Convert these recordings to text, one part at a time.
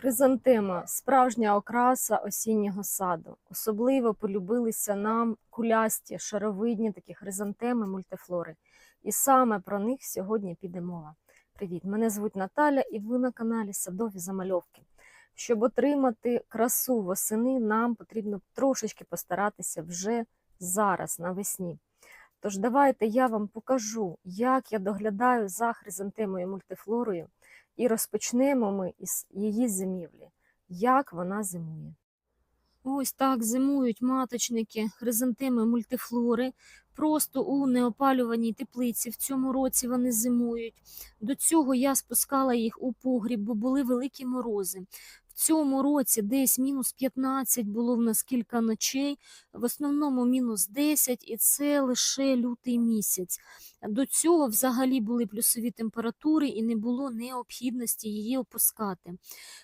Хризантема справжня окраса осіннього саду. Особливо полюбилися нам кулясті, шаровидні такі хризантеми, мультифлори. І саме про них сьогодні піде мова. Привіт! Мене звуть Наталя, і ви на каналі Садові Замальовки. Щоб отримати красу восени, нам потрібно трошечки постаратися вже зараз, навесні. Тож давайте я вам покажу, як я доглядаю за хризантемою мультифлорою, і розпочнемо ми із її зимівлі. Як вона зимує? Ось так зимують маточники хризантеми мультифлори. Просто у неопалюваній теплиці в цьому році вони зимують. До цього я спускала їх у погріб, бо були великі морози. Цьому році десь мінус 15 було в нас кілька ночей, в основному мінус 10, і це лише лютий місяць. До цього взагалі були плюсові температури і не було необхідності її опускати.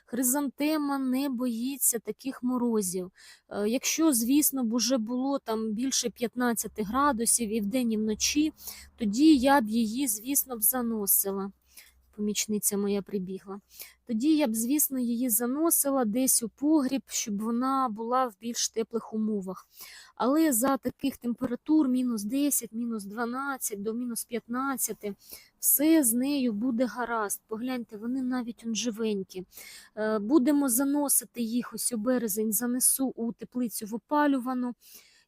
Хризантема не боїться таких морозів. Е, Якщо, звісно, б уже було там більше 15 градусів і вдень, і вночі, тоді я б її, звісно, б заносила. Помічниця моя прибігла. Тоді я б, звісно, її заносила десь у погріб, щоб вона була в більш теплих умовах. Але за таких температур мінус 10, мінус 12 до мінус 15, все з нею буде гаразд. Погляньте, вони навіть он живенькі. Е, Будемо заносити їх ось у березень, занесу у теплицю в опалювану.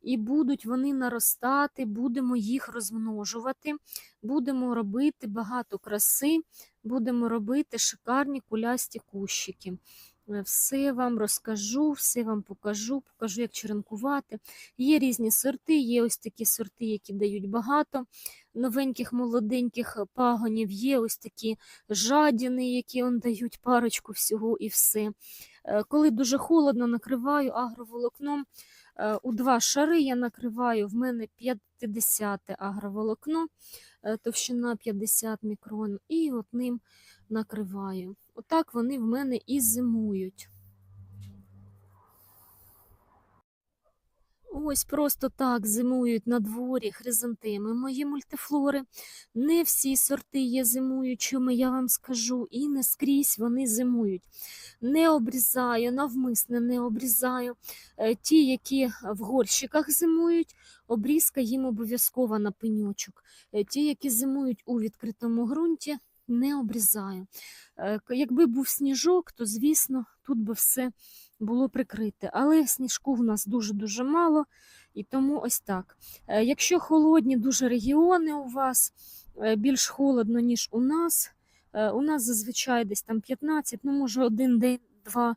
І будуть вони наростати, будемо їх розмножувати, будемо робити багато краси, будемо робити шикарні кулясті кущики. Е, Все вам розкажу, все вам покажу, покажу, як черенкувати. Є різні сорти, є ось такі сорти, які дають багато новеньких молоденьких пагонів, є ось такі жадіни, які он дають парочку всього і все. Е, Коли дуже холодно, накриваю агроволокном. Е, У два шари я накриваю, в мене 50 агроволокно, е, товщина 50 мікрон, і одним накриваю. Отак вони в мене і зимують. Ось просто так зимують на дворі хризантеми мої мультифлори. Не всі сорти є зимуючими, я вам скажу, і не скрізь вони зимують. Не обрізаю, навмисне не обрізаю. Е, Ті, які в горщиках зимують, обрізка їм обов'язкова на пеньочок. Е, Ті, які зимують у відкритому ґрунті, не обрізаю. Е, Якби був сніжок, то звісно тут би все було прикрите. Але сніжку в нас дуже-дуже мало, і тому ось так. Е, Якщо холодні дуже регіони у вас, е, більш холодно, ніж у нас, е, у нас зазвичай десь там 15, ну може один день, два,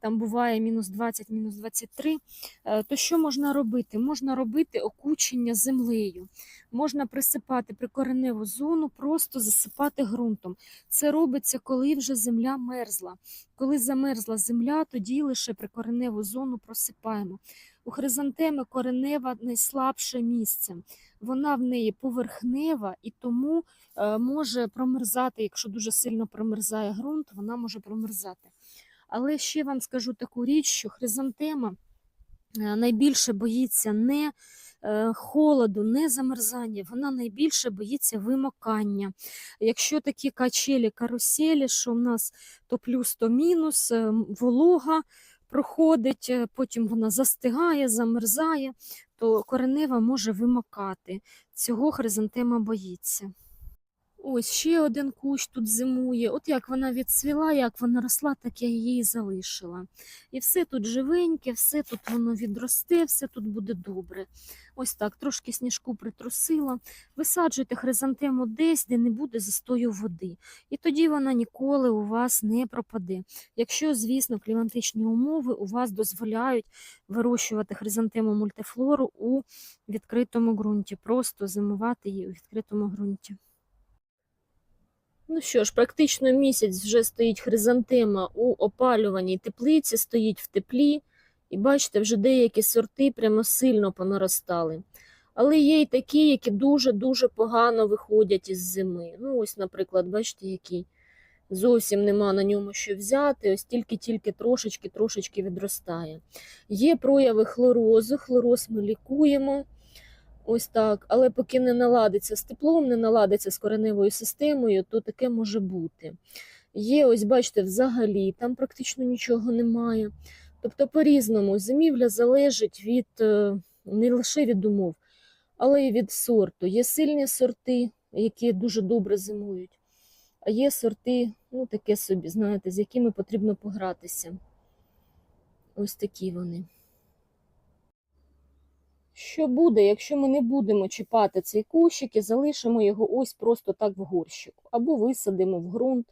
там буває мінус 20, мінус 23, е, то що можна робити? Можна робити окучення землею, можна присипати прикореневу зону, просто засипати ґрунтом. Це робиться, коли вже земля мерзла. Коли замерзла земля, тоді лише прикореневу зону просипаємо. У хризантеми коренева найслабше місце. Вона в неї поверхнева і тому е, може промерзати, якщо дуже сильно промерзає ґрунт, вона може промерзати. Але ще вам скажу таку річ, що хризантема е, найбільше боїться не е, холоду, не замерзання, вона найбільше боїться вимокання. Якщо такі качелі, каруселі, що в нас то плюс, то мінус, е, волога проходить, потім вона застигає, замерзає, то коренева може вимокати. Цього хризантема боїться. Ось ще один кущ тут зимує. От як вона відцвіла, як вона росла, так я її і залишила. І все тут живеньке, все тут воно відросте, все тут буде добре. Ось так, трошки сніжку притрусила. Висаджуйте хризантему десь, де не буде застою води. І тоді вона ніколи у вас не пропаде. Якщо, звісно, кліматичні умови у вас дозволяють вирощувати хризантему мультифлору у відкритому ґрунті, просто зимувати її у відкритому ґрунті. Ну що ж, практично місяць вже стоїть хризантема у опалюваній теплиці, стоїть в теплі, і бачите, вже деякі сорти прямо сильно понаростали. Але є й такі, які дуже-дуже погано виходять із зими. Ну, ось, наприклад, бачите, який зовсім нема на ньому що взяти, ось тільки-тільки трошечки-трошечки відростає. Є прояви хлорозу, хлороз ми лікуємо. Ось так, але поки не наладиться з теплом, не наладиться з кореневою системою, то таке може бути. Є, ось бачите, взагалі там практично нічого немає. Тобто, по-різному, зимівля залежить від е, не лише від умов, але й від сорту. Є сильні сорти, які дуже добре зимують, а є сорти, ну таке собі, знаєте, з якими потрібно погратися. Ось такі вони. Що буде, якщо ми не будемо чіпати цей кущик і залишимо його ось просто так в горщику, або висадимо в ґрунт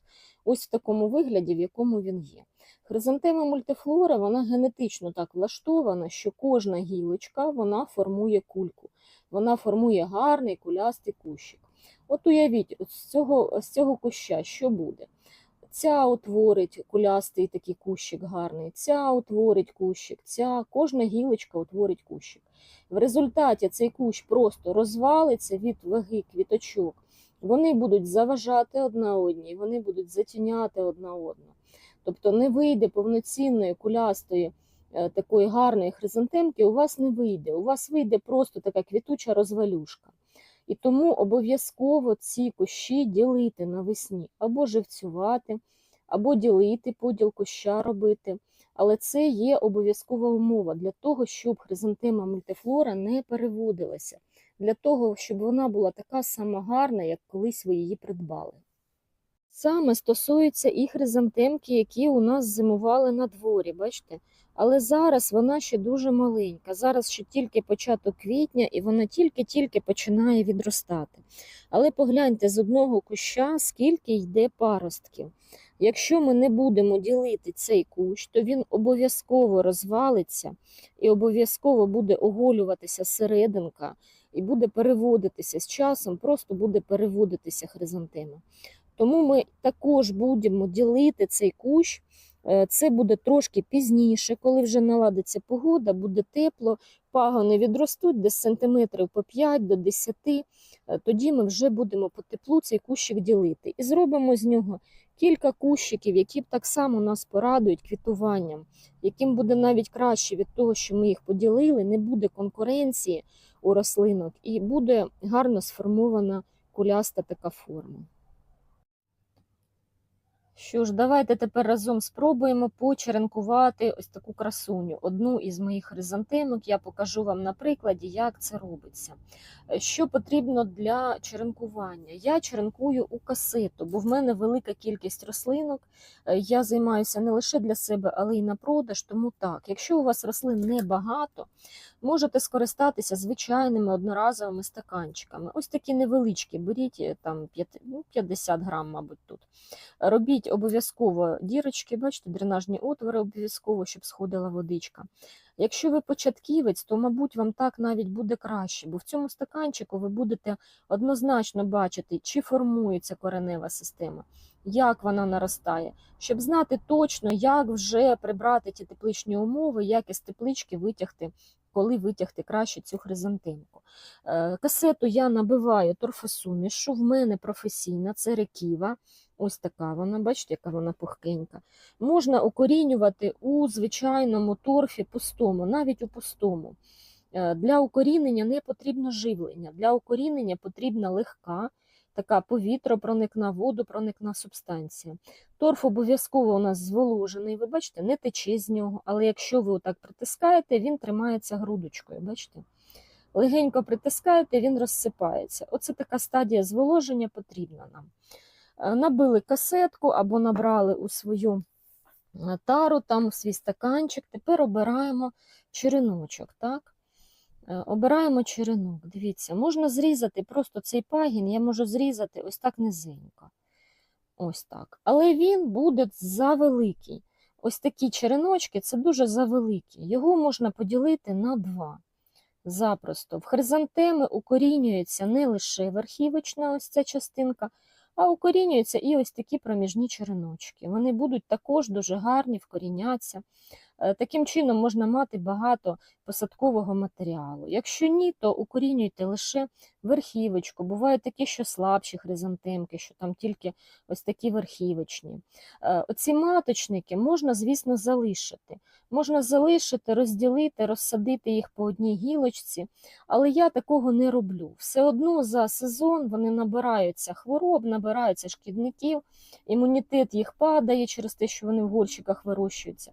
ось в такому вигляді, в якому він є. Хризантема мультифлора, вона генетично так влаштована, що кожна гілочка вона формує кульку. Вона формує гарний кулястий кущик. От уявіть, з цього, з цього куща що буде? Ця утворить кулястий такий кущик гарний, ця утворить кущик, ця кожна гілочка утворить кущик. В результаті цей кущ просто розвалиться від ваги квіточок. Вони будуть заважати одна одній, вони будуть затіняти одна одну. Тобто не вийде повноцінної кулястої е, такої гарної хризантемки, у вас не вийде. У вас вийде просто така квітуча розвалюшка. І тому обов'язково ці кущі ділити навесні, або живцювати, або ділити поділ куща робити. Але це є обов'язкова умова для того, щоб хризантема мультифлора не переводилася, для того, щоб вона була така сама гарна, як колись ви її придбали. Саме стосується і хризантемки, які у нас зимували на дворі, бачите? Але зараз вона ще дуже маленька. Зараз ще тільки початок квітня, і вона тільки-тільки починає відростати. Але погляньте з одного куща, скільки йде паростків. Якщо ми не будемо ділити цей кущ, то він обов'язково розвалиться і обов'язково буде оголюватися серединка, і буде переводитися з часом, просто буде переводитися хризантема. Тому ми також будемо ділити цей кущ. Е, Це буде трошки пізніше, коли вже наладиться погода, буде тепло, пагони відростуть десь сантиметрів по 5 до 10. Е, Тоді ми вже будемо по теплу цей кущик ділити. І зробимо з нього кілька кущиків, які так само нас порадують квітуванням, яким буде навіть краще від того, що ми їх поділили, не буде конкуренції у рослинок і буде гарно сформована куляста така форма. Що ж, давайте тепер разом спробуємо почеренкувати ось таку красуню. Одну із моїх хризантемок я покажу вам на прикладі, як це робиться. Е, Що потрібно для черенкування? Я черенкую у касету, бо в мене велика кількість рослинок. Е, Я займаюся не лише для себе, але й на продаж. Тому так, якщо у вас рослин небагато, можете скористатися звичайними одноразовими стаканчиками. Ось такі невеличкі, беріть е, там 5 ну, 50 грам, мабуть, тут. Робіть обов'язково дірочки, бачите, дренажні отвори обов'язково, щоб сходила водичка. Якщо ви початківець, то, мабуть, вам так навіть буде краще, бо в цьому стаканчику ви будете однозначно бачити, чи формується коренева система, як вона наростає, щоб знати точно, як вже прибрати ті тепличні умови, як із теплички витягти, коли витягти краще цю хризантемку. Е, Касету я набиваю торфосумішу, в мене професійна, це реківа. Ось така вона, бачите, яка вона пухкенька. Можна укорінювати у звичайному торфі пустому, навіть у пустому. Е, Для укорінення не потрібно живлення. Для укорінення потрібна легка, така повітропроникна, водопроникна субстанція. Торф обов'язково у нас зволожений, ви бачите, не тече з нього, але якщо ви отак притискаєте, він тримається грудочкою. бачите? Легенько притискаєте, він розсипається. Оце така стадія зволоження потрібна нам. Е, Набили касетку або набрали у свою е, тару, там у свій стаканчик. Тепер обираємо череночок. Так? Е, Обираємо черенок. Дивіться, можна зрізати просто цей пагін, я можу зрізати ось так низенько. Ось так. Але він буде завеликий. Ось такі череночки це дуже завеликі. Його можна поділити на два. Запросто. В хризантеми укорінюється не лише верхівочна ось ця частинка, а укорінюються і ось такі проміжні череночки. Вони будуть також дуже гарні, вкоріняться. Е, Таким чином можна мати багато посадкового матеріалу. Якщо ні, то укорінюйте лише верхівочку. Бувають такі, що слабші хризантемки, що там тільки ось такі верхівочні. Е, Оці маточники можна, звісно, залишити. Можна залишити, розділити, розсадити їх по одній гілочці, але я такого не роблю. Все одно за сезон вони набираються хвороб, набираються шкідників, імунітет їх падає через те, що вони в горщиках вирощуються.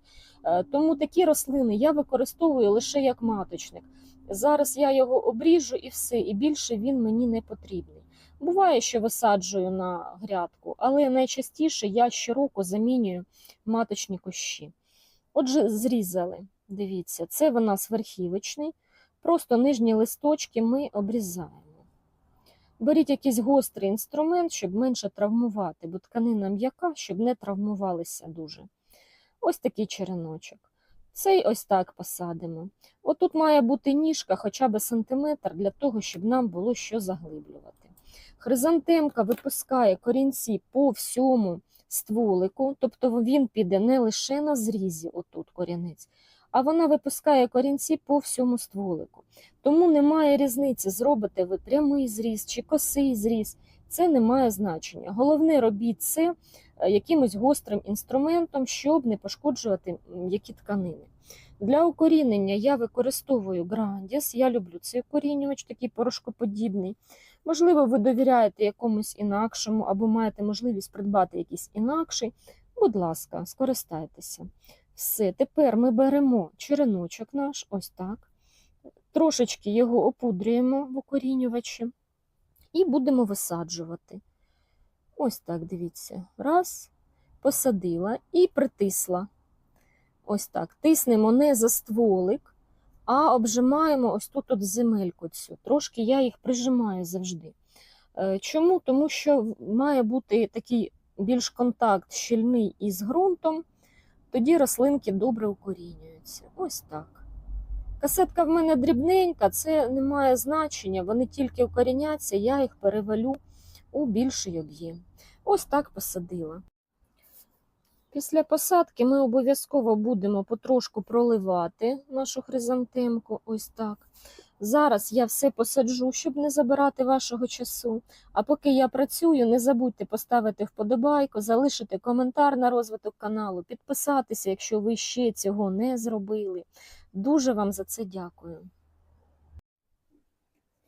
Тому такі рослини я використовую лише як маточник. Зараз я його обріжу і все, і більше він мені не потрібний. Буває, що висаджую на грядку, але найчастіше я щороку замінюю маточні кущі. Отже, зрізали. Дивіться, це в нас верхівочний, просто нижні листочки ми обрізаємо. Беріть якийсь гострий інструмент, щоб менше травмувати, бо тканина м'яка, щоб не травмувалися дуже. Ось такий череночок. Цей ось так посадимо. Отут має бути ніжка хоча б сантиметр для того, щоб нам було що заглиблювати. Хризантемка випускає корінці по всьому стволику, тобто він піде не лише на зрізі, отут корінець, а вона випускає корінці по всьому стволику. Тому немає різниці, зробите ви прямий зріз чи косий зріз. Це не має значення. Головне, робіть це е, якимось гострим інструментом, щоб не пошкоджувати м'які тканини. Для укорінення я використовую грандіс. Я люблю цей укорінювач, такий порошкоподібний. Можливо, ви довіряєте якомусь інакшому або маєте можливість придбати якийсь інакший. Будь ласка, скористайтеся. Все, тепер ми беремо череночок наш, ось так. Трошечки його опудрюємо в укорінювачі і будемо висаджувати. Ось так, дивіться. Раз, посадила і притисла. Ось так. Тиснемо не за стволик, а обжимаємо ось тут от земельку цю. Трошки я їх прижимаю завжди. Е, Чому? Тому що має бути такий більш контакт щільний із ґрунтом, тоді рослинки добре укорінюються. Ось так. Касетка в мене дрібненька, це не має значення, вони тільки укоріняться, я їх перевалю у більший об'єм. Ось так посадила. Після посадки ми обов'язково будемо потрошку проливати нашу хризантемку. Ось так. Зараз я все посаджу, щоб не забирати вашого часу. А поки я працюю, не забудьте поставити вподобайку, залишити коментар на розвиток каналу, підписатися, якщо ви ще цього не зробили. Дуже вам за це дякую.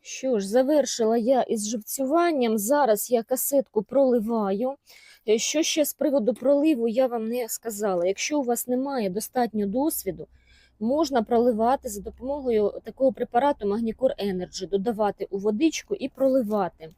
Що ж, завершила я із живцюванням. Зараз я касетку проливаю. Е, Що ще з приводу проливу я вам не сказала. Якщо у вас немає достатньо досвіду, можна проливати за допомогою такого препарату Magnicor Energy, додавати у водичку і проливати.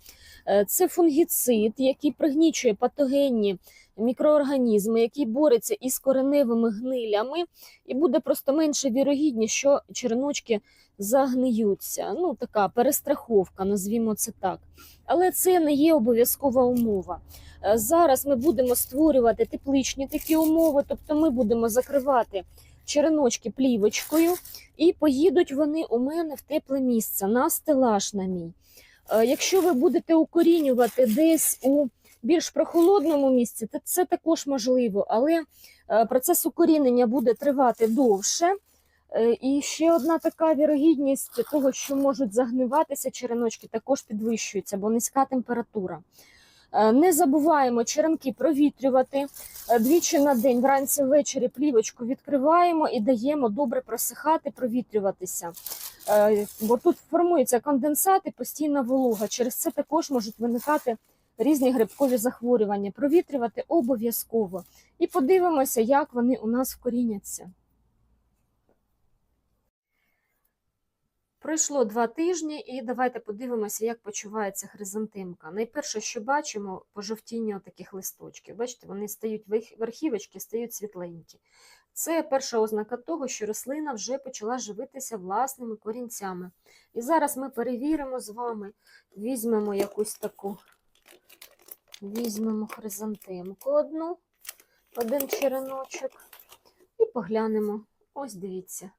Е, Це фунгіцид, який пригнічує патогенні мікроорганізми, який бореться із кореневими гнилями, і буде просто менше вірогідність, що череночки загниються. Ну, така перестраховка, назвімо це так. Але це не є обов'язкова умова. Е, Зараз ми будемо створювати тепличні такі умови, тобто ми будемо закривати череночки плівочкою, і поїдуть вони у мене в тепле місце на стелаж на мій. Е, Якщо ви будете укорінювати десь у більш прохолодному місці, то це також можливо, але е, процес укорінення буде тривати довше. Е, І ще одна така вірогідність того, що можуть загниватися череночки, також підвищується, бо низька температура. Е, Не забуваємо черенки провітрювати двічі на день, вранці ввечері плівочку відкриваємо і даємо добре просихати, провітрюватися. Бо тут формується конденсат і постійна волога. Через це також можуть виникати різні грибкові захворювання. Провітрювати обов'язково. І подивимося, як вони у нас вкоріняться. Пройшло два тижні, і давайте подивимося, як почувається хризантемка. Найперше, що бачимо, пожовтіння таких листочків. Бачите, вони стають верхівочки, стають світленькі. Це перша ознака того, що рослина вже почала живитися власними корінцями. І зараз ми перевіримо з вами, візьмемо якусь таку, візьмемо хризантемку одну, один череночок, і поглянемо. Ось дивіться.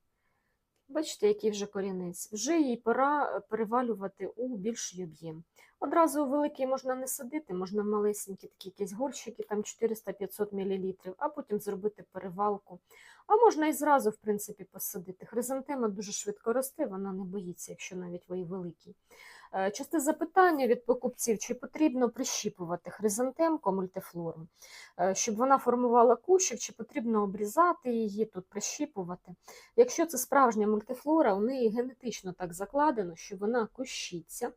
Бачите, який вже корінець. Вже їй пора перевалювати у більший об'єм. Одразу у великий можна не садити, можна малесенькі такі якісь горщики, там 400-500 мл, а потім зробити перевалку. А можна і зразу, в принципі, посадити. Хризантема дуже швидко росте, вона не боїться, якщо навіть ви великий. Е, Часте запитання від покупців, чи потрібно прищіпувати хризантемку мультифлору, е, щоб вона формувала кущик, чи потрібно обрізати її, тут прищіпувати. Якщо це справжня мультифлора, у неї генетично так закладено, що вона кущиться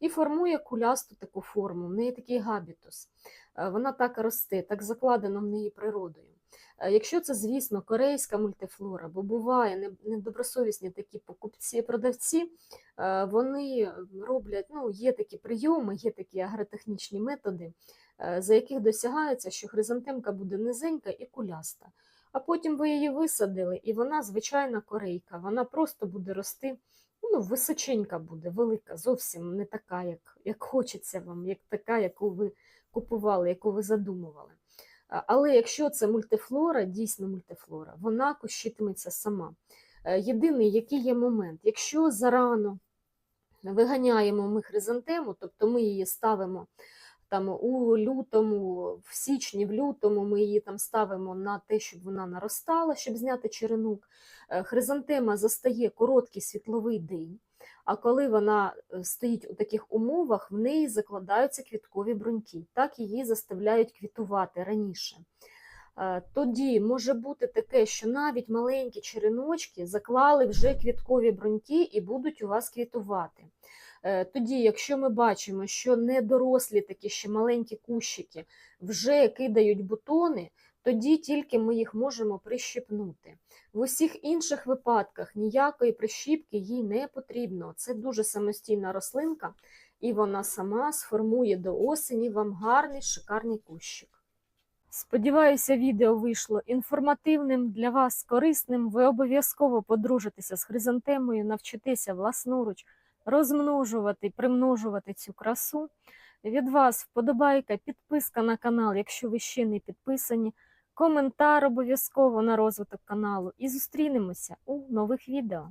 і формує кулясту таку форму. В неї такий габітус. Е, Вона так росте, так закладено в неї природою. Е, Якщо це, звісно, корейська мультифлора, бо буває недобросовісні такі покупці, продавці, е, вони роблять, ну, є такі прийоми, є такі агротехнічні методи, е, за яких досягається, що хризантемка буде низенька і куляста. А потім ви її висадили, і вона звичайна корейка. Вона просто буде рости, ну, височенька буде, велика, зовсім не така, як, як хочеться вам, як така, яку ви купували, яку ви задумували. Але якщо це мультифлора, дійсно мультифлора, вона кущитиметься сама. Е, Єдиний, який є момент, якщо зарано виганяємо ми хризантему, тобто ми її ставимо там у лютому, в січні, в лютому ми її там ставимо на те, щоб вона наростала, щоб зняти черенок. Е, Хризантема застає короткий світловий день. А коли вона е, стоїть у таких умовах, в неї закладаються квіткові бруньки. Так її заставляють квітувати раніше. Е, Тоді може бути таке, що навіть маленькі череночки заклали вже квіткові бруньки і будуть у вас квітувати. Е, Тоді, якщо ми бачимо, що недорослі такі ще маленькі кущики вже кидають бутони, тоді тільки ми їх можемо прищипнути. В усіх інших випадках ніякої прищіпки їй не потрібно. Це дуже самостійна рослинка, і вона сама сформує до осені вам гарний шикарний кущик. Сподіваюся, відео вийшло інформативним для вас, корисним. Ви обов'язково подружитеся з хризантемою, навчитеся власноруч розмножувати, примножувати цю красу. Від вас вподобайка, підписка на канал, якщо ви ще не підписані, коментар обов'язково на розвиток каналу. І зустрінемося у нових відео.